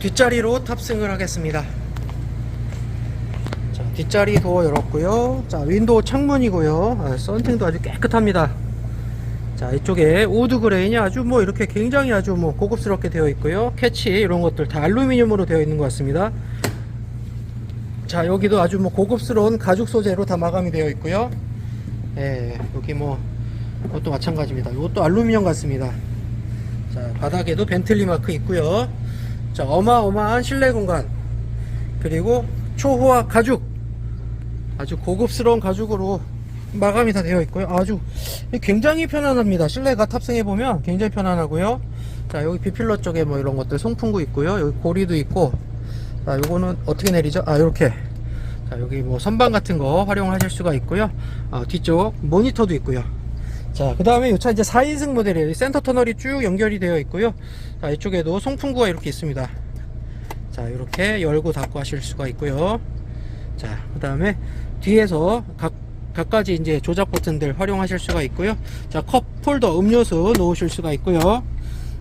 뒷자리로 탑승을 하겠습니다. 자, 뒷자리 도어 열었고요. 자, 윈도우 창문이고요. 아, 썬팅도 아주 깨끗합니다. 자, 이쪽에 우드 그레인이 아주 뭐 이렇게 굉장히 아주 뭐 고급스럽게 되어 있고요. 캐치 이런 것들 다 알루미늄으로 되어 있는 것 같습니다. 자, 여기도 아주 뭐 고급스러운 가죽 소재로 다 마감이 되어 있고요. 예, 여기 뭐 이것도 마찬가지입니다. 이것도 알루미늄 같습니다. 자, 바닥에도 벤틀리 마크 있고요. 자, 어마어마한 실내 공간. 그리고 초호화 가죽. 아주 고급스러운 가죽으로 마감이 다 되어 있고요. 아주 굉장히 편안합니다. 실내가 탑승해 보면 굉장히 편안하고요. 자, 여기 비필러 쪽에 뭐 이런 것들 송풍구 있고요. 여기 고리도 있고. 자, 요거는 어떻게 내리죠? 아, 요렇게. 자, 여기 뭐 선반 같은 거 활용하실 수가 있고요. 어, 뒤쪽 모니터도 있고요. 자, 그 다음에 이차 이제 4인승 모델이에요. 센터 터널이 쭉 연결이 되어 있고요. 자, 이쪽에도 송풍구가 이렇게 있습니다. 자, 이렇게 열고 닫고 하실 수가 있고요. 자, 그 다음에 뒤에서 각, 각가지 이제 조작 버튼들 활용하실 수가 있고요. 자, 컵 폴더 음료수 놓으실 수가 있고요.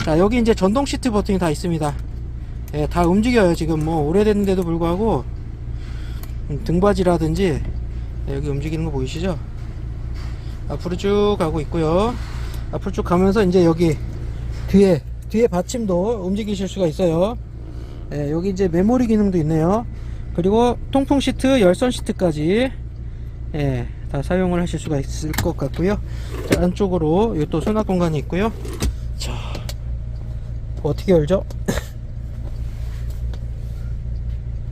자, 여기 이제 전동 시트 버튼이 다 있습니다. 예, 다 움직여요. 지금 뭐 오래됐는데도 불구하고 음, 등받이라든지 예, 여기 움직이는 거 보이시죠? 앞으로 쭉 가고 있고요. 앞으로 쭉 가면서 이제 여기 뒤에 뒤에 받침도 움직이실 수가 있어요. 예, 여기 이제 메모리 기능도 있네요. 그리고 통풍 시트, 열선 시트까지 예, 다 사용을 하실 수가 있을 것 같고요. 자, 안쪽으로 또 수납 공간이 있고요. 자, 어떻게 열죠?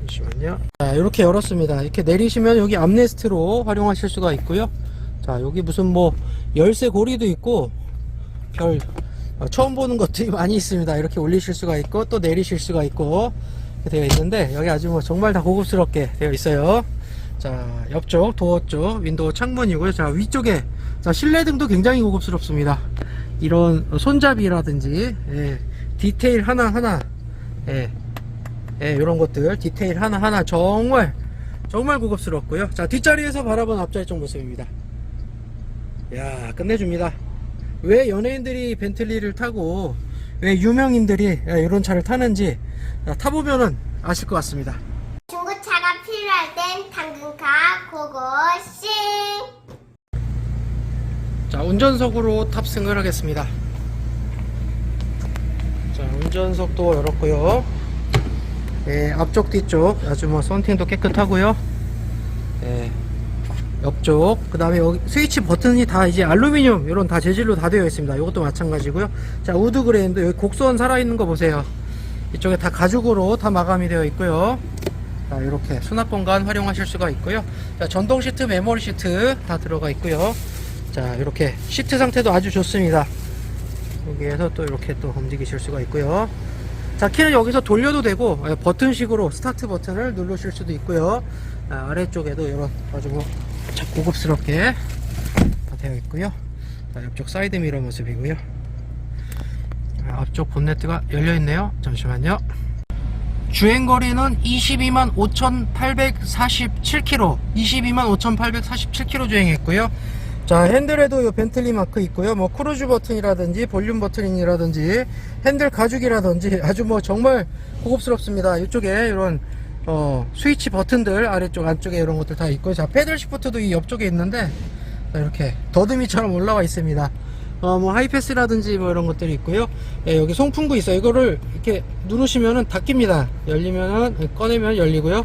잠시만요. 자, 이렇게 열었습니다. 이렇게 내리시면 여기 암레스트로 활용하실 수가 있고요. 자, 여기 무슨 뭐 열쇠 고리도 있고 별 어, 처음 보는 것들이 많이 있습니다. 이렇게 올리실 수가 있고 또 내리실 수가 있고 되어 있는데 여기 아주 뭐 정말 다 고급스럽게 되어 있어요. 자, 옆쪽 도어 쪽 윈도우 창문이고요. 자, 위쪽에 자, 실내등도 굉장히 고급스럽습니다. 이런 손잡이라든지 예, 디테일 하나 하나 예, 예, 이런 것들 디테일 하나 하나 정말 정말 고급스럽고요. 자, 뒷자리에서 바라본 앞자리 쪽 모습입니다. 야 끝내줍니다 왜 연예인들이 벤틀리를 타고 왜 유명인들이 이런 차를 타는지 타보면은 아실 것 같습니다. 중고차가 필요할 땐 당근카 고고싱 자 운전석으로 탑승을 하겠습니다. 자 운전석도 열었고요. 예, 앞쪽 뒤쪽 아주 뭐 썬팅도 깨끗하고요. 예, 옆쪽. 그 다음에 여기 스위치 버튼이 다 이제 알루미늄 이런 다 재질로 다 되어 있습니다. 이것도 마찬가지고요. 자 우드 그레인도 여기 곡선 살아있는 거 보세요. 이쪽에 다 가죽으로 다 마감이 되어 있고요. 자 이렇게 수납 공간 활용하실 수가 있고요. 자 전동 시트 메모리 시트 다 들어가 있고요. 자 이렇게 시트 상태도 아주 좋습니다. 여기에서 또 이렇게 또 움직이실 수가 있고요. 자 키는 여기서 돌려도 되고 예, 버튼식으로 스타트 버튼을 누르실 수도 있고요. 아, 아래쪽에도 이런 아주 뭐 자, 고급스럽게 다 되어 있고요. 자, 옆쪽 사이드 미러 모습이고요. 아, 앞쪽 본네트가 열려 있네요. 잠시만요. 주행거리는 22만 5,847km 22만 5,847km 주행했고요. 자 핸들에도 요 벤틀리 마크 있고요. 뭐 크루즈 버튼이라든지 볼륨 버튼이라든지 핸들 가죽이라든지 아주 뭐 정말 고급스럽습니다. 이쪽에 이런 어 스위치 버튼들 아래쪽 안쪽에 이런 것들 다 있고 자 패들 시프트도 이 옆쪽에 있는데 자, 이렇게 더듬이처럼 올라와 있습니다. 어 뭐 하이패스라든지 뭐 이런 것들이 있고요. 예, 여기 송풍구 있어요. 이거를 이렇게 누르시면은 닫힙니다. 열리면은 꺼내면 열리고요.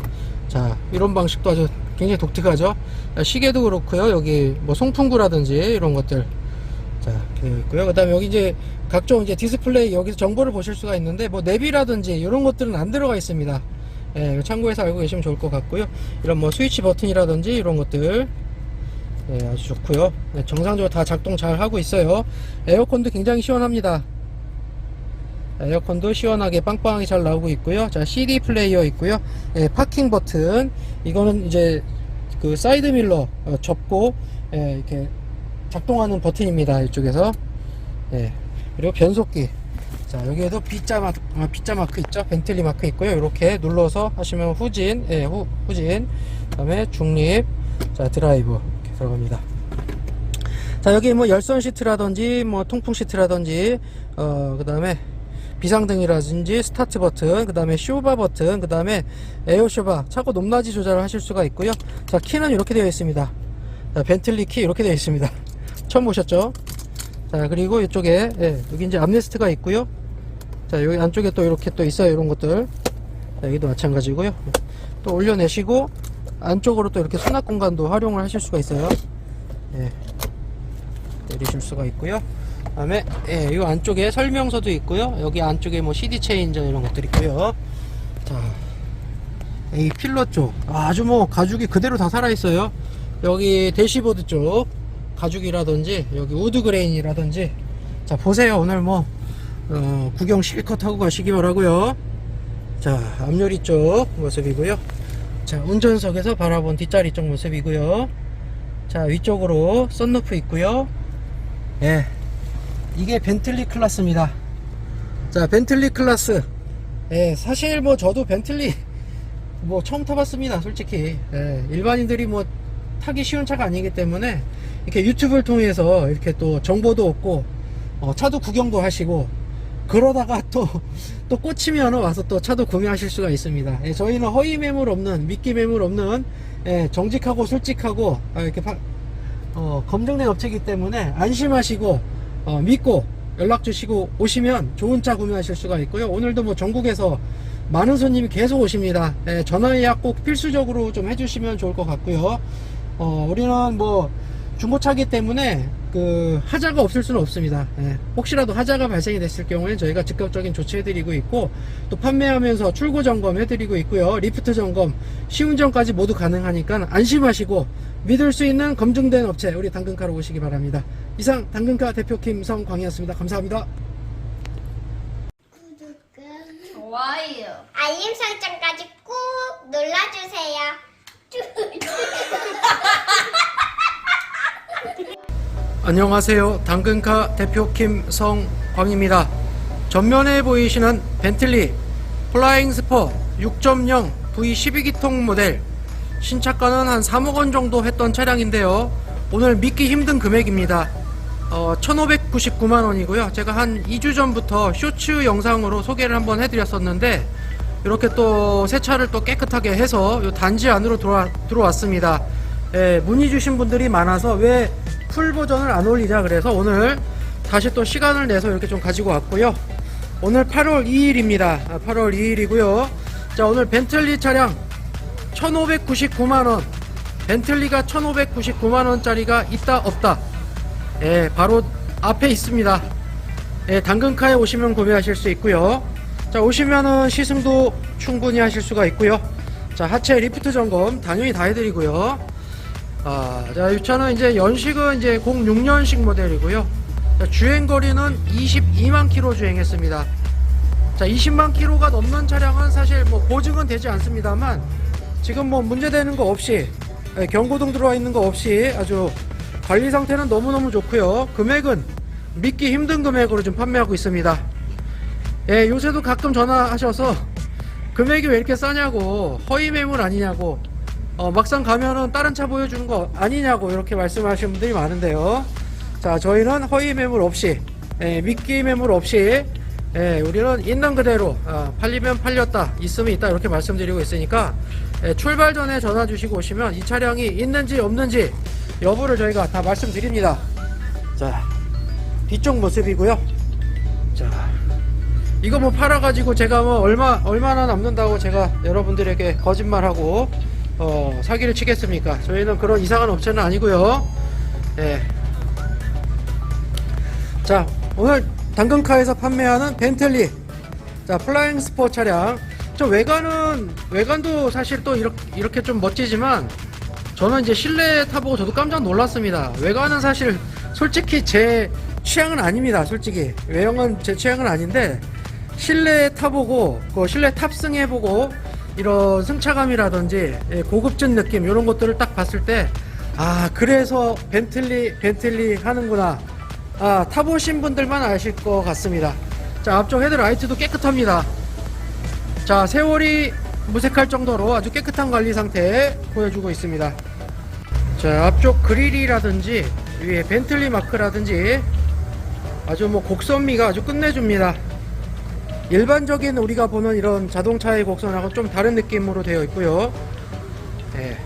자 이런 방식도 아주 굉장히 독특하죠. 자, 시계도 그렇고요. 여기 뭐 송풍구라든지 이런 것들. 자 이렇게 있고요. 그 다음에 여기 이제 각종 이제 디스플레이 여기서 정보를 보실 수가 있는데 뭐 내비라든지 이런 것들은 안 들어가 있습니다 예, 참고해서 알고 계시면 좋을 것 같고요. 이런 뭐 스위치 버튼이라든지 이런 것들. 예, 아주 좋고요. 네, 정상적으로 다 작동 잘 하고 있어요. 에어컨도 굉장히 시원합니다. 에어컨도 시원하게 빵빵하게 잘 나오고 있고요. 자 CD 플레이어 있고요. 예, 파킹 버튼. 이거는 이제 그 사이드 밀러 어, 접고 예, 이렇게 작동하는 버튼입니다 이쪽에서. 예, 그리고 변속기 자 여기에도 B자 마크, 아, B자 마크 있죠 벤틀리 마크 있고요 이렇게 눌러서 하시면 후진 예, 후, 후진 그 다음에 중립 자 드라이브 이렇게 들어갑니다 자 여기 뭐 열선 시트라든지 뭐 통풍 시트라든지 어 그 다음에 비상등이라든지 스타트 버튼, 그 다음에 쇼바 버튼, 그 다음에 에어 쇼바, 차고 높낮이 조절을 하실 수가 있고요. 자, 키는 이렇게 되어 있습니다. 자, 벤틀리 키 이렇게 되어 있습니다. 처음 보셨죠? 자, 그리고 이쪽에, 예, 여기 이제 암레스트가 있고요. 자, 여기 안쪽에 또 이렇게 또 있어요. 이런 것들. 자, 여기도 마찬가지고요. 또 올려내시고, 안쪽으로 또 이렇게 수납 공간도 활용을 하실 수가 있어요. 예. 내리실 수가 있고요. 그 다음에 예, 이 안쪽에 설명서도 있고요. 여기 안쪽에 뭐 CD 체인저 이런 것들 있고요. 자, 이 필러 쪽 아주 뭐 가죽이 그대로 다 살아 있어요. 여기 대시보드 쪽 가죽이라든지 여기 우드 그레인이라든지 자 보세요. 오늘 뭐 어, 구경 실컷 하고 가시기 바라고요. 자, 앞유리 쪽 모습이고요. 자, 운전석에서 바라본 뒷자리 쪽 모습이고요. 자, 위쪽으로 썬루프 있고요. 예. 이게 벤틀리 클래스입니다. 자, 벤틀리 클래스. 예, 사실 뭐 저도 벤틀리 뭐 처음 타봤습니다, 솔직히. 예, 일반인들이 뭐 타기 쉬운 차가 아니기 때문에 이렇게 유튜브를 통해서 이렇게 또 정보도 얻고 어, 차도 구경도 하시고 그러다가 또 또 꽂히면 와서 또 차도 구매하실 수가 있습니다. 예, 저희는 허위 매물 없는 미끼 매물 없는 예, 정직하고 솔직하고 아, 이렇게 파- 어, 검증된 업체이기 때문에 안심하시고 어, 믿고 연락 주시고 오시면 좋은 차 구매하실 수가 있고요. 오늘도 뭐 전국에서 많은 손님이 계속 오십니다. 예, 전화 예약 꼭 필수적으로 좀 해주시면 좋을 것 같고요. 어, 우리는 뭐 중고차기 때문에 그 하자가 없을 수는 없습니다. 예, 혹시라도 하자가 발생이 됐을 경우에 저희가 즉각적인 조치해드리고 있고 또 판매하면서 출고 점검 해드리고 있고요. 리프트 점검, 시운전까지 모두 가능하니까 안심하시고 믿을 수 있는 검증된 업체 우리 당근카로 오시기 바랍니다. 이상 당근카 대표 김성광이었습니다. 감사합니다. 구독과 좋아요. 알림 설정까지 꾹 눌러주세요. 안녕하세요. 당근카 대표 김성광입니다. 전면에 보이시는 벤틀리 플라잉 스퍼 6.0 V12기통 모델 신차가는 한 3억 원 정도 했던 차량인데요. 오늘 믿기 힘든 금액입니다. 어, 1,599만 원이고요. 제가 한 2주 전부터 쇼츠 영상으로 소개를 한번 해드렸었는데 이렇게 또 새 차를 또 깨끗하게 해서 요 단지 안으로 들어와, 들어왔습니다. 예, 문의 주신 분들이 많아서 왜 풀 버전을 안 올리자 그래서 오늘 다시 또 시간을 내서 이렇게 좀 가지고 왔고요. 오늘 8월 2일입니다. 8월 2일이고요. 자, 오늘 벤틀리 차량 1,599만 원. 벤틀리가 1,599만 원짜리가 있다, 없다. 예, 바로 앞에 있습니다. 예, 당근카에 오시면 구매하실 수 있고요. 자, 오시면은 시승도 충분히 하실 수가 있고요. 자, 하체 리프트 점검 당연히 다 해드리고요. 아, 자, 이 차는 이제 연식은 이제 06년식 모델이고요. 자, 주행 거리는 22만 킬로 주행했습니다. 자, 20만 킬로가 넘는 차량은 사실 뭐 보증은 되지 않습니다만 지금 뭐 문제되는 거 없이 예, 경고등 들어와 있는 거 없이 아주 관리 상태는 너무너무 좋고요. 금액은 믿기 힘든 금액으로 좀 판매하고 있습니다. 예, 요새도 가끔 전화하셔서 금액이 왜 이렇게 싸냐고 허위 매물 아니냐고 어, 막상 가면은 다른 차 보여주는 거 아니냐고 이렇게 말씀하시는 분들이 많은데요. 자, 저희는 허위 매물 없이, 예, 미끼 매물 없이, 예, 우리는 있는 그대로, 아, 팔리면 팔렸다, 있으면 있다, 이렇게 말씀드리고 있으니까, 예, 출발 전에 전화 주시고 오시면 이 차량이 있는지 없는지 여부를 저희가 다 말씀드립니다. 자, 뒤쪽 모습이고요. 자, 이거 뭐 팔아가지고 제가 뭐 얼마, 얼마나 남는다고 제가 여러분들에게 거짓말하고, 어, 사기를 치겠습니까? 저희는 그런 이상한 업체는 아니고요. 예. 자, 오늘 당근카에서 판매하는 벤틀리. 자, 플라잉 스포 차량. 저 외관은, 외관도 사실 또 이렇게, 이렇게 좀 멋지지만, 저는 이제 실내 타보고 저도 깜짝 놀랐습니다. 외관은 사실, 솔직히 제 취향은 아닙니다. 솔직히. 외형은 제 취향은 아닌데, 실내 타보고, 그 실내 탑승해보고, 이런 승차감이라든지, 예, 고급진 느낌, 이런 것들을 딱 봤을 때, 아, 그래서 벤틀리, 벤틀리 하는구나. 아, 타보신 분들만 아실 것 같습니다. 자, 앞쪽 헤드라이트도 깨끗합니다. 자, 세월이 무색할 정도로 아주 깨끗한 관리 상태 보여주고 있습니다. 자, 앞쪽 그릴이라든지 위에 벤틀리 마크라든지 아주 뭐 곡선미가 아주 끝내줍니다. 일반적인 우리가 보는 이런 자동차의 곡선하고 좀 다른 느낌으로 되어 있고요. 네.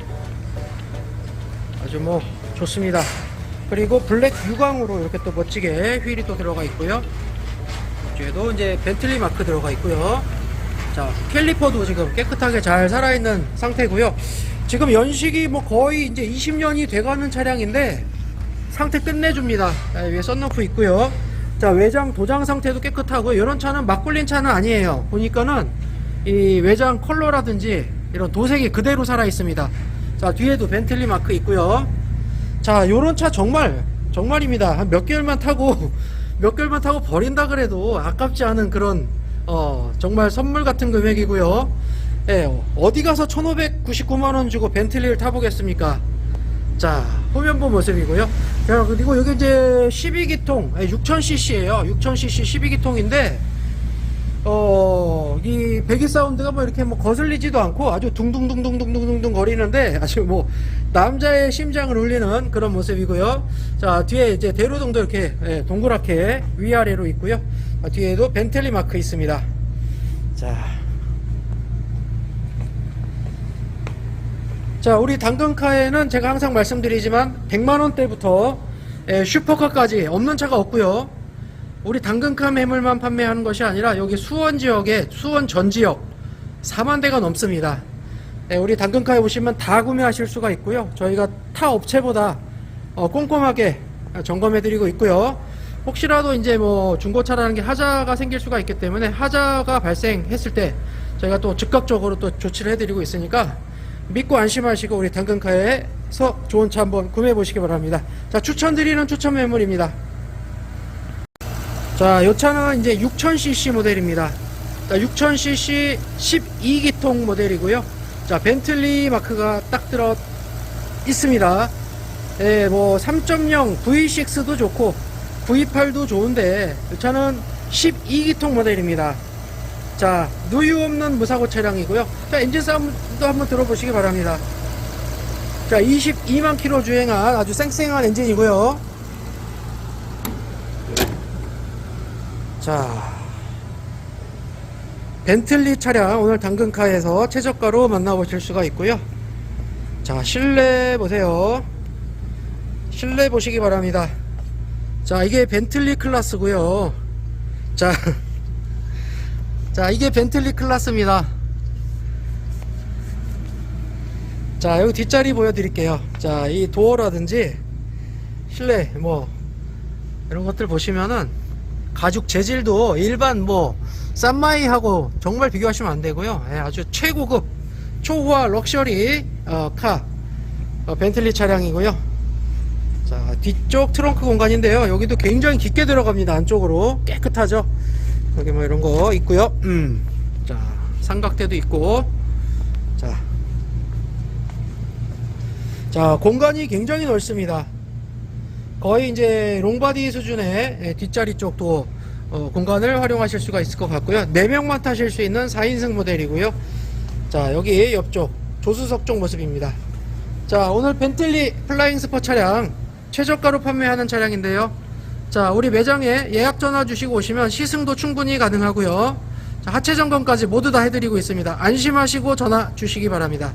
아주 뭐 좋습니다. 그리고 블랙 유광으로 이렇게 또 멋지게 휠이 또 들어가 있고요. 뒤에도 이제 벤틀리 마크 들어가 있고요. 자, 캘리퍼도 지금 깨끗하게 잘 살아있는 상태고요. 지금 연식이 뭐 거의 이제 20년이 돼가는 차량인데 상태 끝내줍니다. 자, 위에 썬루프 있고요. 자, 외장 도장 상태도 깨끗하고 이런 차는 막 굴린 차는 아니에요. 보니까는 이 외장 컬러라든지 이런 도색이 그대로 살아 있습니다. 자, 뒤에도 벤틀리 마크 있고요. 자, 요런 차 정말 정말입니다. 한 몇 개월만 타고 몇 개월만 타고 버린다 그래도 아깝지 않은 그런 어, 정말 선물 같은 금액이고요. 예, 어디 가서 1,599만 원 주고 벤틀리를 타보겠습니까? 자, 후면부 모습이고요. 자, 그리고 여기 이제 12기통, 6000cc예요. 6000cc 12기통인데 어, 이 배기 사운드가 뭐 이렇게 뭐 거슬리지도 않고 아주 둥둥둥둥둥둥둥 거리는데 아주 뭐 남자의 심장을 울리는 그런 모습이고요. 자, 뒤에 이제 대로등도 이렇게 예, 동그랗게 위아래로 있고요. 아, 뒤에도 벤틀리 마크 있습니다. 자. 자, 우리 당근카에는 제가 항상 말씀드리지만 100만 원대부터 예, 슈퍼카까지 없는 차가 없고요. 우리 당근카 매물만 판매하는 것이 아니라 여기 수원 지역에 수원 전 지역 4만 대가 넘습니다. 예, 우리 당근카에 오시면 다 구매하실 수가 있고요. 저희가 타 업체보다 어, 꼼꼼하게 점검해 드리고 있고요. 혹시라도 이제 뭐 중고차라는 게 하자가 생길 수가 있기 때문에 하자가 발생했을 때 저희가 또 즉각적으로 또 조치를 해드리고 있으니까 믿고 안심하시고 우리 당근카에서 좋은 차 한번 구매해 보시기 바랍니다. 자, 추천드리는 추천 매물입니다. 자, 이 차는 이제 6000cc 모델입니다. 자, 6000cc 12기통 모델이고요. 자, 벤틀리 마크가 딱 들어 있습니다. 예, 뭐 3.0 V6도 좋고 V8도 좋은데 이 차는 12기통 모델입니다. 자, 누유 없는 무사고 차량이고요. 자, 엔진 사운드도 한번 들어보시기 바랍니다. 자, 22만 킬로 주행한 아주 쌩쌩한 엔진이고요. 자, 벤틀리 차량 오늘 당근카에서 최저가로 만나보실 수가 있고요. 자, 실내 보세요. 실내 보시기 바랍니다. 자, 이게 벤틀리 클라스고요. 자, 자, 이게 벤틀리 클라스입니다. 자, 여기 뒷자리 보여드릴게요. 자, 이 도어라든지 실내 뭐 이런 것들 보시면은 가죽 재질도 일반 뭐 쌈마이하고 정말 비교하시면 안 되고요. 예, 아주 최고급 초호화 럭셔리 어, 카 어, 벤틀리 차량이고요. 자 뒤쪽 트렁크 공간인데요. 여기도 굉장히 깊게 들어갑니다. 안쪽으로 깨끗하죠. 여기 뭐 이런 거 있고요. 음, 자 삼각대도 있고 자. 자 공간이 굉장히 넓습니다. 거의 이제 롱바디 수준의 예, 뒷자리 쪽도 어, 공간을 활용하실 수가 있을 것 같고요. 4명만 타실 수 있는 4인승 모델이고요. 자, 여기 옆쪽 조수석 쪽 모습입니다. 자, 오늘 벤틀리 플라잉 스포 차량 최저가로 판매하는 차량인데요. 자, 우리 매장에 예약 전화 주시고 오시면 시승도 충분히 가능하고요. 자, 하체 점검까지 모두 다 해드리고 있습니다. 안심하시고 전화 주시기 바랍니다.